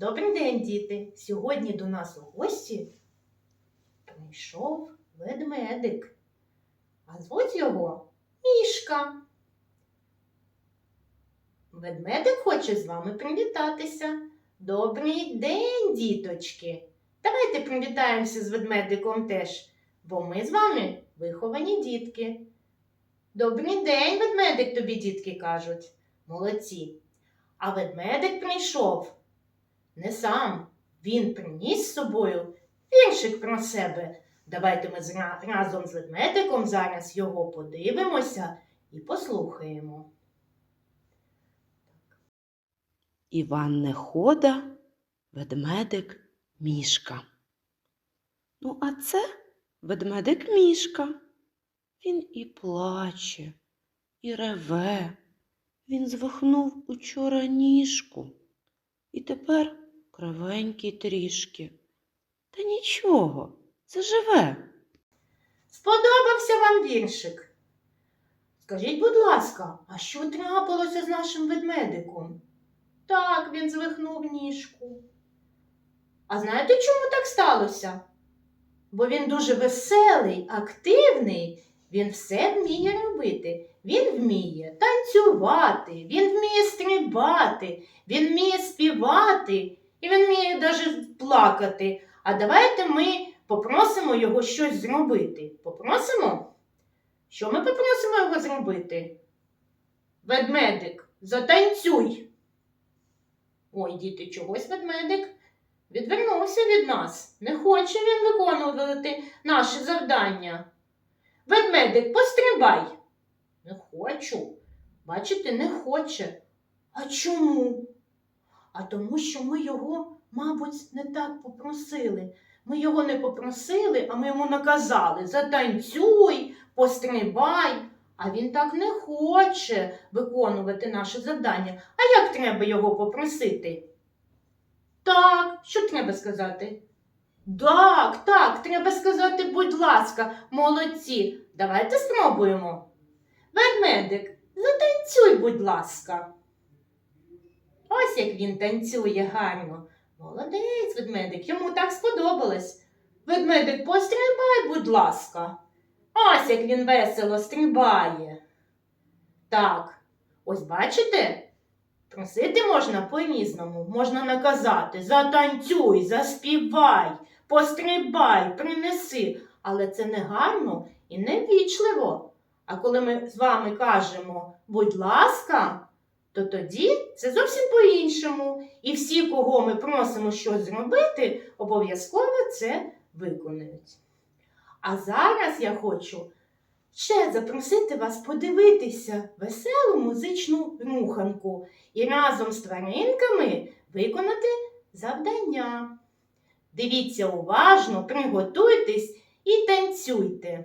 Добрий день, діти! Сьогодні до нас у гості прийшов ведмедик. А звуть його Мішка. Ведмедик хоче з вами привітатися. Добрий день, діточки! Давайте привітаємося з ведмедиком теж, бо ми з вами виховані дітки. Добрий день, ведмедик, тобі дітки кажуть. Молодці. А ведмедик прийшов не сам. Він приніс з собою віршик про себе. Давайте ми разом з ведмедиком зараз його подивимося і послухаємо. Іван Нехода, ведмедик Мішка. Ну, а це ведмедик Мішка. Він і плаче, і реве. Він звихнув учора ніжку. І тепер кривенький трішки. Та нічого, заживе. Сподобався вам віршик? Скажіть, будь ласка, а що трапилося з нашим ведмедиком? Так, він звихнув ніжку. А знаєте, чому так сталося? Бо він дуже веселий, активний, він все вміє робити. Він вміє танцювати, він вміє стрибати, він вміє співати і він вміє навіть плакати. А давайте ми попросимо його щось зробити. Попросимо? Що ми попросимо його зробити? Ведмедик, затанцюй. Ой, діти, чогось ведмедик відвернувся від нас. Не хоче він виконувати наше завдання. Ведмедик, пострибай. Не хочу. Бачите, не хоче. А чому? А тому, що ми його, мабуть, не так попросили. Ми його не попросили, а ми йому наказали затанцюй, пострибай. А він так не хоче виконувати наше завдання. А як треба його попросити? Так, що треба сказати? Так, так, треба сказати, будь ласка, молодці. Давайте спробуємо. Ведмедик, затанцюй, будь ласка. Ось як він танцює гарно. Молодець, ведмедик, йому так сподобалось. Ведмедик, пострибай, будь ласка. Ось як він весело стрибає. Так, ось бачите? Просити можна по-різному, можна наказати затанцюй, заспівай, пострибай, принеси. Але це не гарно і не ввічливо. А коли ми з вами кажемо будь ласка, то тоді це зовсім по-іншому. І всі, кого ми просимо щось зробити, обов'язково це виконають. А зараз я хочу ще запросити вас подивитися веселу музичну руханку і разом з тваринками виконати завдання. Дивіться уважно, приготуйтесь і танцюйте.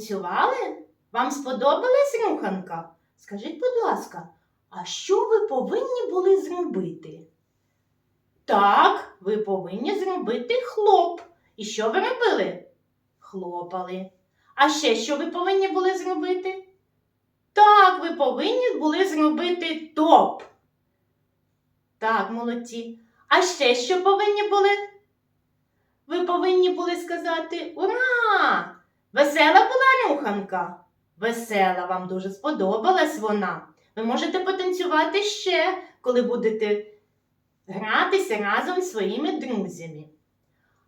Потанцювали? Вам сподобалась руханка? скажіть, будь ласка, а що ви повинні були зробити? Так, ви повинні зробити хлоп. І що ви робили? Хлопали. А ще що ви повинні були зробити? Так, ви повинні були зробити топ. Так, молодці. А ще що повинні були? Ви повинні були сказати Ура! Весела була руханка. Весела, вам дуже сподобалась вона. Ви можете потанцювати ще, коли будете гратися разом з своїми друзями.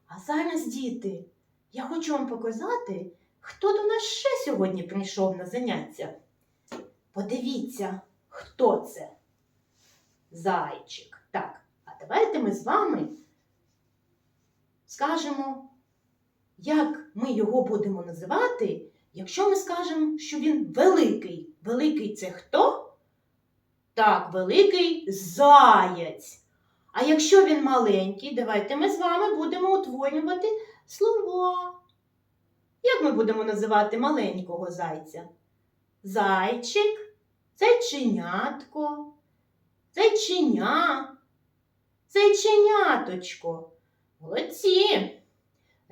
А зараз, діти, я хочу вам показати, хто до нас ще сьогодні прийшов на заняття. Подивіться, хто це? Зайчик. Так, а давайте ми з вами скажемо, як ми його будемо називати, якщо ми скажемо, що він великий. Великий це хто? Так, великий заяць. А якщо він маленький, давайте ми з вами будемо утворювати слова. Як ми будемо називати маленького зайця? Зайчик, зайченятко, зайченя, зайченяточко. Молодці!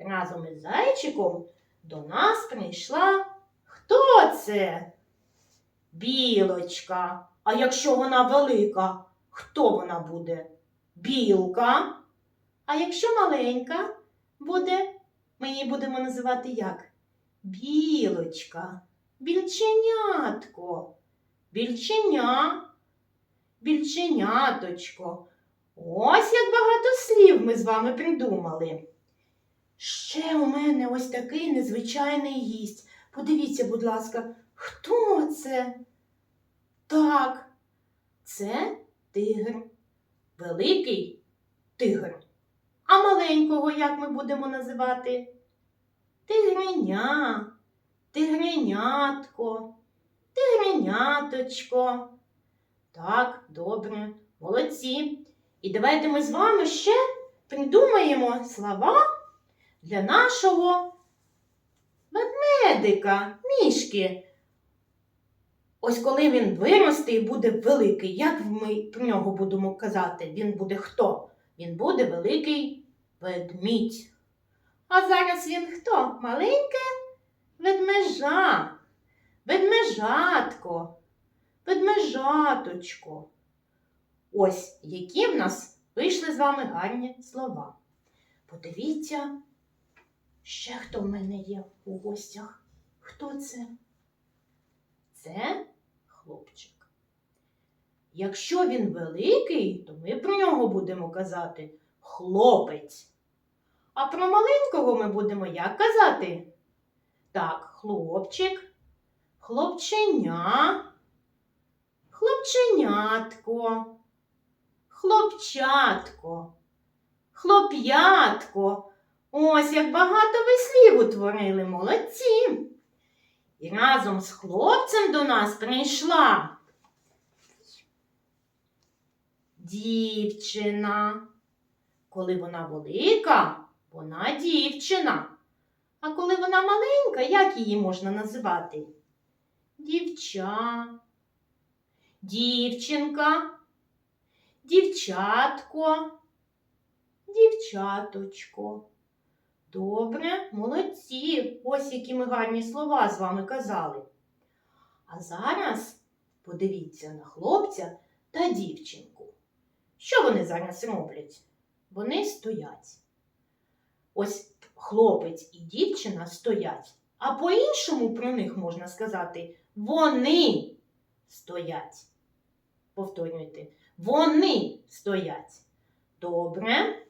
Разом із зайчиком до нас прийшла хто це? Білочка. А якщо вона велика, хто вона буде? Білка. А якщо маленька буде, ми її будемо називати як? Білочка, більченятко, більченя, більченяточко. Ось як багато слів ми з вами придумали. Ще у мене ось такий незвичайний гість. Подивіться, будь ласка, хто це? Так, це тигр. Великий тигр. А маленького як ми будемо називати? Тигреня, тигренятко, тигреняточко. Так, добре, молодці. І давайте ми з вами ще придумаємо слова для нашого ведмедика, мішки. Ось коли він виросте і буде великий, як ми про нього будемо казати? Він буде хто? Він буде великий ведмідь. А зараз він хто? Маленьке ведмежа, ведмежатко, ведмежаточко. Ось які в нас вийшли з вами гарні слова. Подивіться, ще хто в мене є у гостях. Хто це? Це хлопчик. Якщо він великий, то ми про нього будемо казати хлопець. А про маленького ми будемо як казати? Так, хлопчик, хлопченя, хлопченятко, хлопчатко, хлоп'ятко. Ось як багато ви слів утворили, молодці. І разом з хлопцем до нас прийшла дівчина. Коли вона велика, вона дівчина. А коли вона маленька, як її можна називати? Дівча, дівчинка, дівчатко, дівчаточко. Добре, молодці. Ось які ми гарні слова з вами казали. А зараз подивіться на хлопця та дівчинку. Що вони зараз роблять? Вони стоять. Ось хлопець і дівчина стоять. А по-іншому про них можна сказати вони стоять. Повторюйте, вони стоять. Добре.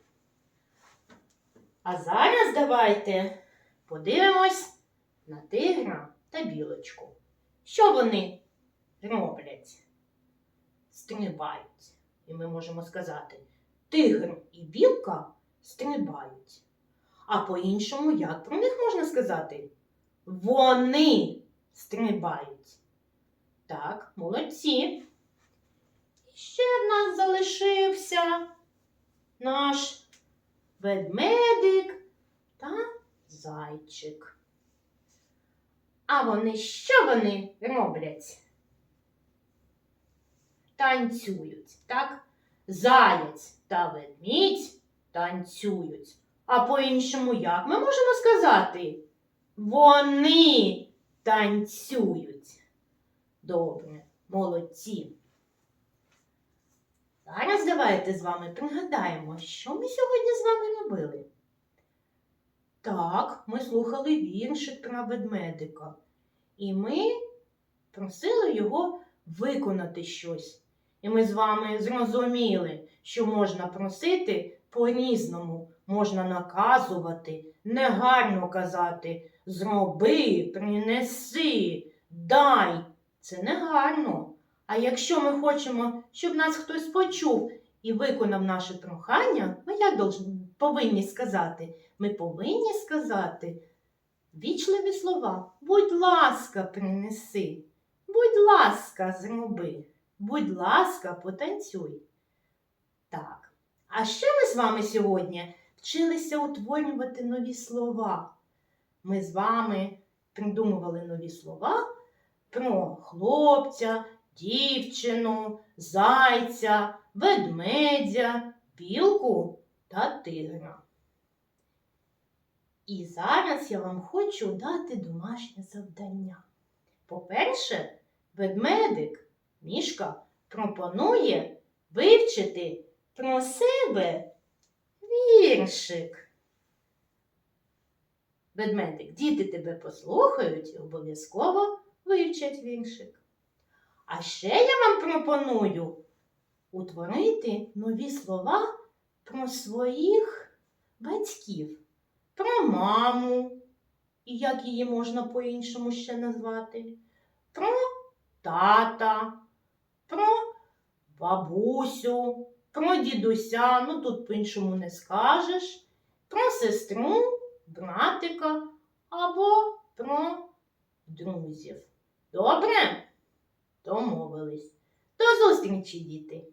А зараз давайте подивимось на тигра та білочку. Що вони роблять? Стрибають. І ми можемо сказати, тигр і білка стрибають. А по-іншому, як про них можна сказати? Вони стрибають. Так, молодці. І ще в нас залишився наш ведмедик та зайчик. А вони що вони роблять? танцюють, так? Заяць та ведмідь танцюють. А по-іншому як ми можемо сказати? Вони танцюють. Добре, молодці. Зараз давайте з вами пригадаємо, що ми сьогодні з вами робили. Так, ми слухали віршик про ведмедика. І ми просили його виконати щось. І ми з вами зрозуміли, що можна просити по-різному, можна наказувати, негарно казати зроби, принеси, дай. Це негарно. А якщо ми хочемо, щоб нас хтось почув і виконав наше прохання, ми як повинні сказати? Ми повинні сказати вічливі слова. Будь ласка, принеси. Будь ласка, зроби. Будь ласка, потанцюй. Так. А ще ми з вами сьогодні вчилися утворювати нові слова. Ми з вами придумували нові слова про хлопця, дівчину, зайця, ведмедя, білку та тигра. І зараз я вам хочу дати домашнє завдання. По-перше, ведмедик Мішка пропонує вивчити про себе віршик. Ведмедик, діти тебе послухають і обов'язково вивчать віршик. А ще я вам пропоную утворити нові слова про своїх батьків, про маму, і як її можна по-іншому ще назвати, про тата, про бабусю, про дідуся, ну тут по-іншому не скажеш, про сестру, братика або про друзів. Добре? Домовились. До зустрічі, діти!